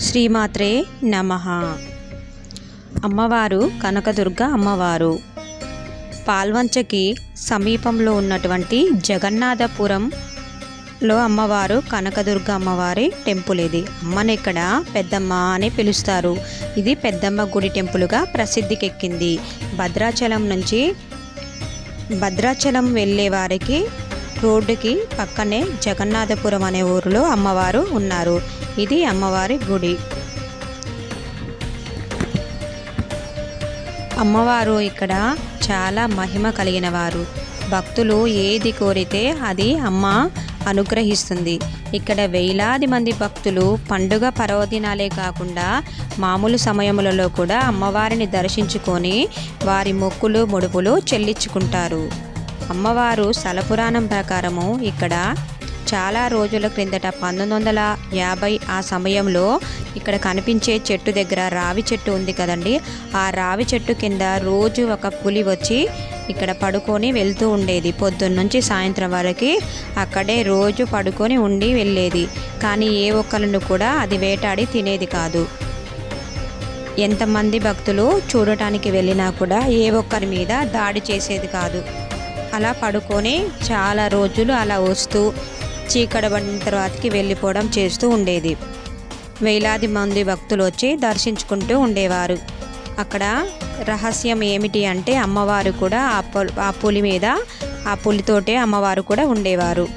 శ్రీమాత్రే నమ. అమ్మవారు కనకదుర్గ అమ్మవారు. పాల్వంచకి సమీపంలో ఉన్నటువంటి జగన్నాథపురంలో అమ్మవారు కనకదుర్గ అమ్మవారి టెంపుల్ ఇది అమ్మని ఇక్కడ పెద్దమ్మ అని పిలుస్తారు. ఇది పెద్దమ్మ గుడి టెంపుల్గా ప్రసిద్ధికెక్కింది. భద్రాచలం నుంచి భద్రాచలం వెళ్ళే వారికి రోడ్డుకి పక్కనే జగన్నాథపురం అనే ఊరిలో అమ్మవారు ఉన్నారు. ఇది అమ్మవారి గుడి. అమ్మవారు ఇక్కడ చాలా మహిమ కలిగిన వారు భక్తులు ఏది కోరితే అది అమ్మ అనుగ్రహిస్తుంది. ఇక్కడ వేలాది మంది భక్తులు పండుగ పర్వదినాలే కాకుండా మామూలు సమయములలో కూడా అమ్మవారిని దర్శించుకొని వారి మొక్కులు ముడుపులు చెల్లించుకుంటారు. అమ్మవారు స్థలపురాణం ప్రకారము ఇక్కడ చాలా రోజుల క్రిందట పంతొమ్మిది వందల యాభై ఆ సమయంలో ఇక్కడ కనిపించే చెట్టు దగ్గర రావి చెట్టు ఉంది కదండి. ఆ రావి చెట్టు కింద రోజు ఒక పులి వచ్చి ఇక్కడ పడుకొని వెళ్తూ ఉండేది. పొద్దున్న నుంచి సాయంత్రం వరకు అక్కడే రోజు పడుకొని ఉండి వెళ్ళేది. కానీ ఏ ఒక్కరిని కూడా అది వేటాడి తినేది కాదు. ఎంతమంది భక్తులు చూడటానికి వెళ్ళినా కూడా ఏ ఒక్కరి మీద దాడి చేసేది కాదు. అలా పడుకొని చాలా రోజులు అలా వస్తూ చీకడబడిన తర్వాతకి వెళ్ళిపోవడం చేస్తూ ఉండేది. వేలాది మంది భక్తులు వచ్చి దర్శించుకుంటూ ఉండేవారు. అక్కడ రహస్యం ఏమిటి అంటే అమ్మవారు కూడా ఆ పు- ఆ పులి మీద ఆ పులితోటే అమ్మవారు కూడా ఉండేవారు.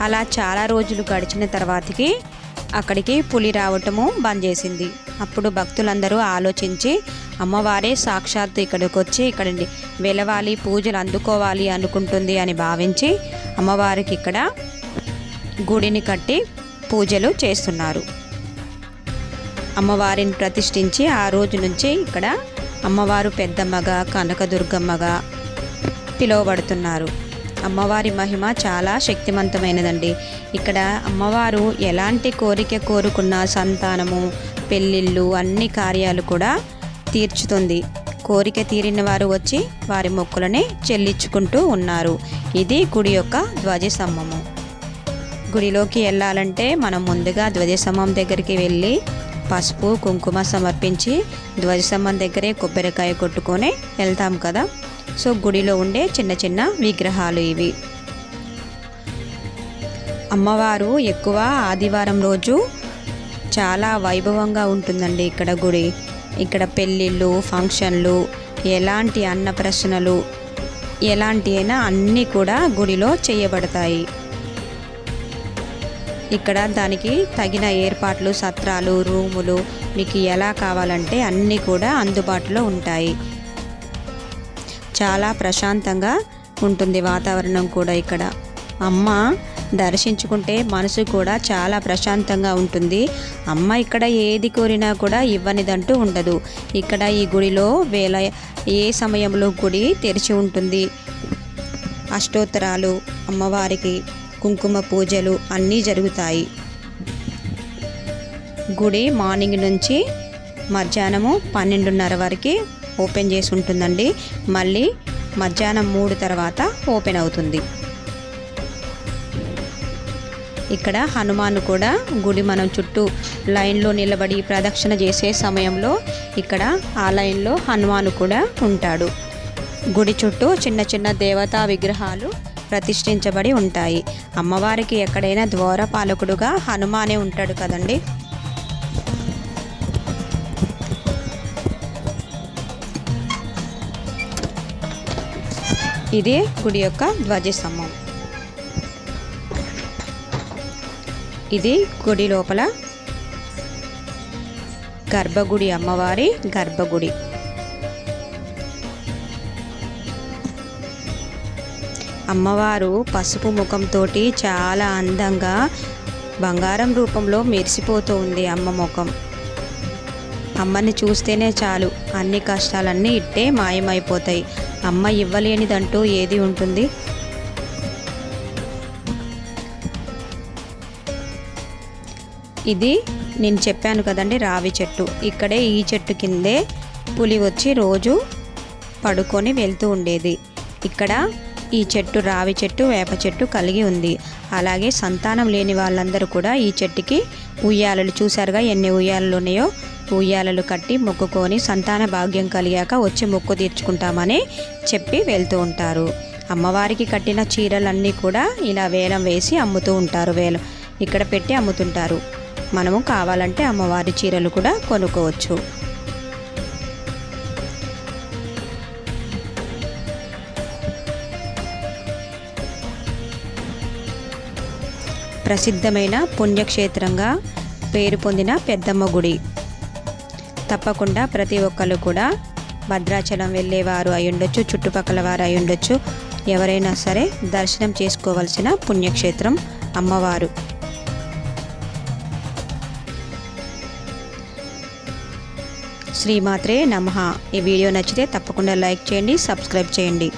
అలా చాలా రోజులు గడిచిన తర్వాతకి అక్కడికి పులి రావటము బంద్ చేసింది. అప్పుడు భక్తులందరూ ఆలోచించి అమ్మవారే సాక్షాత్తు ఇక్కడికి వచ్చి ఇక్కడ వెలవాలి పూజలు అందుకోవాలి అనుకుంటుంది అని భావించి అమ్మవారికి ఇక్కడ గుడిని కట్టి పూజలు చేస్తున్నారు. అమ్మవారిని ప్రతిష్ఠించి ఆ రోజు నుంచి ఇక్కడ అమ్మవారు పెద్దమ్మగా కనకదుర్గమ్మగా పిలువబడుతున్నారు. అమ్మవారి మహిమ చాలా శక్తివంతమైనదండి. ఇక్కడ అమ్మవారు ఎలాంటి కోరిక కోరుకున్న సంతానము పెళ్ళిళ్ళు అన్ని కార్యాలు కూడా తీర్చుతుంది. కోరిక తీరిన వారు వచ్చి వారి మొక్కులని చెల్లించుకుంటూ ఉన్నారు. ఇది గుడి యొక్క ధ్వజస్తంభము. గుడిలోకి వెళ్ళాలంటే మనం ముందుగా ధ్వజస్తంభం దగ్గరికి వెళ్ళి పసుపు కుంకుమ సమర్పించి ధ్వజస్తంభం దగ్గరే కొబ్బరికాయ కొట్టుకొని వెళ్తాం కదా. సో గుడిలో ఉండే చిన్న చిన్న విగ్రహాలు ఇవి. అమ్మవారు ఎక్కువ ఆదివారం రోజు చాలా వైభవంగా ఉంటుందండి ఇక్కడ గుడి. ఇక్కడ పెళ్ళిళ్ళు ఫంక్షన్లు ఎలాంటి అన్నప్రశ్నలు ఎలాంటి అయినా అన్నీ కూడా గుడిలో చేయబడతాయి. ఇక్కడ దానికి తగిన ఏర్పాట్లు సత్రాలు రూములు మీకు ఎలా కావాలంటే అన్నీ కూడా అందుబాటులో ఉంటాయి. చాలా ప్రశాంతంగా ఉంటుంది వాతావరణం కూడా ఇక్కడ. అమ్మ దర్శించుకుంటే మనసు కూడా చాలా ప్రశాంతంగా ఉంటుంది. అమ్మ ఇక్కడ ఏది కోరినా కూడా ఇవ్వనిదంటూ ఉండదు. ఇక్కడ ఈ గుడిలో వేల ఏ సమయంలో గుడి తెరిచి ఉంటుంది? అష్టోత్తరాలు అమ్మవారికి కుంకుమ పూజలు అన్నీ జరుగుతాయి. గుడి మార్నింగ్ నుంచి మధ్యాహ్నము పన్నెండున్నర వరకు ఓపెన్ చేసి ఉంటుందండి. మళ్ళీ మధ్యాహ్నం మూడు తర్వాత ఓపెన్ అవుతుంది. ఇక్కడ హనుమాన్ కూడా గుడి మనం చుట్టూ లైన్లో నిలబడి ప్రదక్షిణ చేసే సమయంలో ఇక్కడ ఆ లైన్లో హనుమాన్ కూడా ఉంటాడు. గుడి చుట్టూ చిన్న చిన్న దేవతా విగ్రహాలు ప్రతిష్ఠించబడి ఉంటాయి. అమ్మవారికి ఎక్కడైనా ద్వారపాలకుడుగా హనుమానే ఉంటాడు కదండి. ఇది గుడి యొక్క ధ్వజస్తంభం. ఇది గుడి లోపల గర్భగుడి అమ్మవారి గర్భగుడి. అమ్మవారు పసుపు ముఖంతో చాలా అందంగా బంగారం రూపంలో మెరిసిపోతూ ఉంది అమ్మ ముఖం. అమ్మని చూస్తేనే చాలు అన్ని కష్టాలన్నీ ఇట్టే మాయమైపోతాయి. అమ్మ ఇవ్వలేనిదంటూ ఏది ఉంటుంది? ఇది నేను చెప్పాను కదండి రావి చెట్టు. ఇక్కడే ఈ చెట్టు కిందే పులి వచ్చి రోజు పడుకొని వెళ్తూ ఉండేది. ఇక్కడ ఈ చెట్టు రావి చెట్టు వేప చెట్టు కలిగి ఉంది. అలాగే సంతానం లేని వాళ్ళందరూ కూడా ఈ చెట్టుకి ఉయ్యాలలు చూసారుగా ఎన్ని ఉయ్యాలలు ఉన్నాయో? ఉయ్యాలలు కట్టి మొక్కుకొని సంతాన భాగ్యం కలిగాక వచ్చి మొక్కు తీర్చుకుంటామని చెప్పి వెళ్తూ ఉంటారు. అమ్మవారికి కట్టిన చీరలన్నీ కూడా ఇలా వేలం వేసి అమ్ముతూ ఉంటారు. వేలం ఇక్కడ పెట్టి అమ్ముతుంటారు. మనము కావాలంటే అమ్మవారి చీరలు కూడా కొనుక్కోవచ్చు. ప్రసిద్ధమైన పుణ్యక్షేత్రంగా పేరు పొందిన పెద్దమ్మ గుడి. తప్పకుండా ప్రతి ఒక్కరు కూడా భద్రాచలం వెళ్ళేవారు అయి ఉండొచ్చు చుట్టుపక్కల వారు అయి ఉండొచ్చు ఎవరైనా సరే దర్శనం చేసుకోవలసిన పుణ్యక్షేత్రం అమ్మవారు. శ్రీమాత్రే నమః. ఈ వీడియో నచ్చితే తప్పకుండా లైక్ చేయండి సబ్స్క్రైబ్ చేయండి.